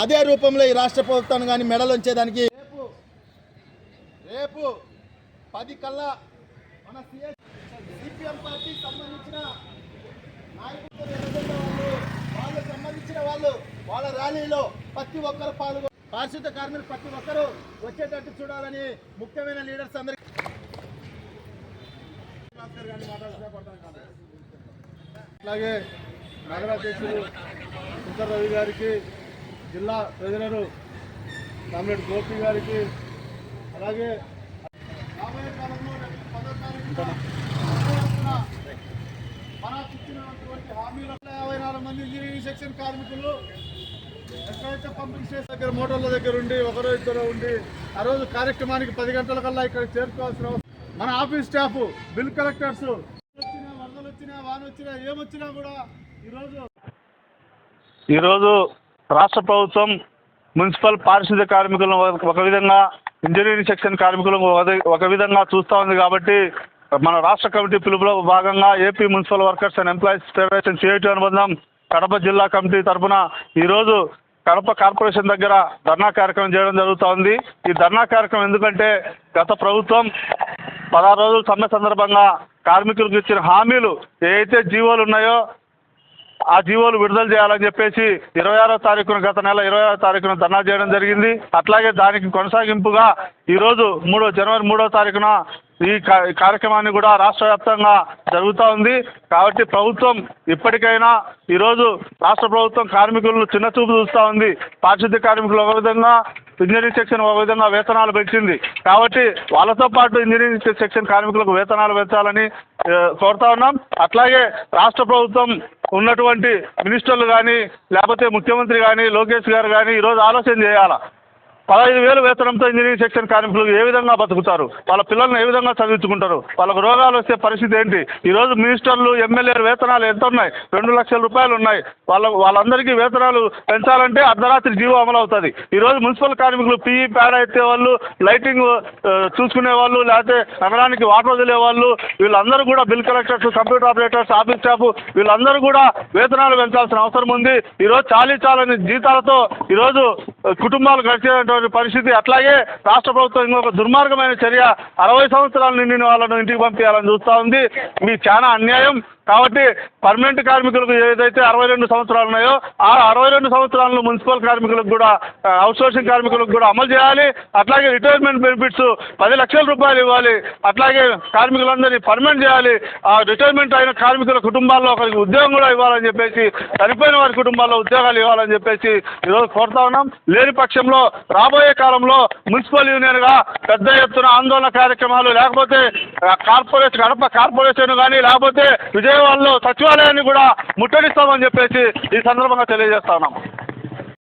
అదే రూపంలో ఈ రాష్ట్ర ప్రభుత్వాన్ని కానీ మెడలు ఉంచేదానికి రేపు రేపు పది కల్లా మన సిపిఎం పార్టీ సంబంధించిన వాళ్ళు సంబంధించిన వాళ్ళు వాళ్ళ ర్యాలీలో ప్రతి ఒక్కరు పాల్గొ పారిశుద్ధ కార్మికులు ప్రతి ఒక్కరూ వచ్చేటట్టు చూడాలని ముఖ్యమైన లీడర్స్ అందరికీ అలాగే నగరాధ్యక్షుడు శంకర్ రవి గారికి జిల్లా ప్రజలను కామ్రేడ్ గోపి గారికి అలాగే రాబోయే కాలంలో పదో తారీఖున హామీల యాభై నాలుగు మంది ఇంజనీరింగ్ సెక్షన్ కార్మికులు ఎక్కడైతే పంపింగ్ స్టేషన్ దగ్గర మోటార్ల దగ్గర ఉండి ఒకరో ఇద్దరు ఉండి ఆ రోజు కార్యక్రమానికి పది గంటల కల్లా ఇక్కడ చేరుకోవాల్సిన మన ఆఫీస్ స్టాఫ్ బిల్ కలెక్టర్స్ వచ్చినా వరదలు వచ్చినా వాన వచ్చినా ఏమొచ్చినా కూడా ఈరోజు రాష్ట్ర ప్రభుత్వం మున్సిపల్ పారిశుద్ధ్య కార్మికులను ఒక- విధంగా ఇంజనీరింగ్ సెక్షన్ కార్మికులను ఒక- ఒక విధంగా చూస్తూ ఉంది కాబట్టి మన రాష్ట్ర కమిటీ పిలుపులో భాగంగా AP municipal workers and employees federation CIT అనుబంధం కడప జిల్లా కమిటీ తరఫున ఈరోజు కడప కార్పొరేషన్ దగ్గర ధర్నా కార్యక్రమం చేయడం జరుగుతూ ఉంది. ఈ ధర్నా కార్యక్రమం ఎందుకంటే గత ప్రభుత్వం పదహారు రోజుల సమ్మె సందర్భంగా కార్మికులకు ఇచ్చిన హామీలు ఏవైతే జీవోలు ఉన్నాయో ఆ జీవోలు విడుదల చేయాలని చెప్పేసి ఇరవై ఆరో తారీఖున గత నెల ఇరవై ఆరో తారీఖున ధర్నా చేయడం జరిగింది. అట్లాగే దానికి కొనసాగింపుగా ఈరోజు మూడో జనవరి మూడో తారీఖున ఈ కార్యక్రమాన్ని కూడా రాష్ట్ర వ్యాప్తంగా జరుగుతూ ఉంది. కాబట్టి ప్రభుత్వం ఇప్పటికైనా ఈరోజు రాష్ట్ర ప్రభుత్వం కార్మికులను చిన్న చూపు చూస్తూ ఉంది. పారిశుద్ధ్య కార్మికులు ఒక విధంగా ఇంజనీరింగ్ సెక్షన్ ఒక విధంగా వేతనాలు పెంచింది. కాబట్టి వాళ్ళతో పాటు ఇంజనీరింగ్ సెక్షన్ కార్మికులకు వేతనాలు పెంచాలని కోరుతా ఉన్నాం. అట్లాగే రాష్ట్ర ప్రభుత్వం ఉన్నటువంటి మినిస్టర్లు కానీ లేకపోతే ముఖ్యమంత్రి కానీ లోకేష్ గారు కానీ ఈరోజు ఆలోచన చేయాలా? పదహైదు వేలు వేతనంతో ఇంజనీరింగ్ సెక్షన్ కార్మికులు ఏ విధంగా బతుకుతారు? వాళ్ళ పిల్లల్ని ఏ విధంగా చదివించుకుంటారు? వాళ్ళకు రోగాలు వస్తే పరిస్థితి ఏంటి? ఈరోజు మినిస్టర్లు ఎమ్మెల్యేలు వేతనాలు ఎంత ఉన్నాయి? రెండు లక్షల రూపాయలు ఉన్నాయి. వాళ్ళ వాళ్ళందరికీ వేతనాలు పెంచాలంటే అర్ధరాత్రి జీవో అమలు అవుతుంది. ఈరోజు మున్సిపల్ కార్మికులు పీఈ ప్యాడ్ అయితే వాళ్ళు లైటింగ్ చూసుకునే వాళ్ళు లేకపోతే నగరానికి వాటర్ వదిలే వాళ్ళు వీళ్ళందరూ కూడా bill collectors computer operators office staff వీళ్ళందరూ కూడా వేతనాలు పెంచాల్సిన అవసరం ఉంది. ఈరోజు చాలీ చాలని జీతాలతో ఈరోజు కుటుంబాలు గడిచేటువంటి పరిస్థితి అట్లాగే రాష్ట్ర ప్రభుత్వం ఇంకొక దుర్మార్గమైన చర్య అరవై సంవత్సరాలు నిండిన వాళ్ళను ఇంటికి పంపించాలని చూస్తూ ఉంది. మీకు చాలా అన్యాయం. కాబట్టి పర్మనెంట్ కార్మికులకు ఏదైతే అరవై రెండు సంవత్సరాలు ఉన్నాయో ఆ అరవై రెండు సంవత్సరాలను మున్సిపల్ కార్మికులకు కూడా అవుట్సోర్సింగ్ కార్మికులకు కూడా అమలు చేయాలి. అట్లాగే రిటైర్మెంట్ బెనిఫిట్స్ పది లక్షల రూపాయలు ఇవ్వాలి. అట్లాగే కార్మికులందరినీ పర్మనెంట్ చేయాలి. ఆ రిటైర్మెంట్ అయిన కార్మికుల కుటుంబాల్లో ఒకరికి ఉద్యోగం కూడా ఇవ్వాలని చెప్పేసి చనిపోయిన వారి కుటుంబాల్లో ఉద్యోగాలు ఇవ్వాలని చెప్పేసి ఈరోజు కోరుతా ఉన్నాం. లేని పక్షంలో రాబోయే కాలంలో మున్సిపల్ యూనియన్గా పెద్ద ఎత్తున ఆందోళన కార్యక్రమాలు లేకపోతే కార్పొరేషన్ కడప కార్పొరేషన్ కానీ లేకపోతే విజయ విజయవాడలో సచివాలయాన్ని కూడా ముట్టడిస్తామని చెప్పేసి ఈ సందర్భంగా తెలియజేస్తా ఉన్నాము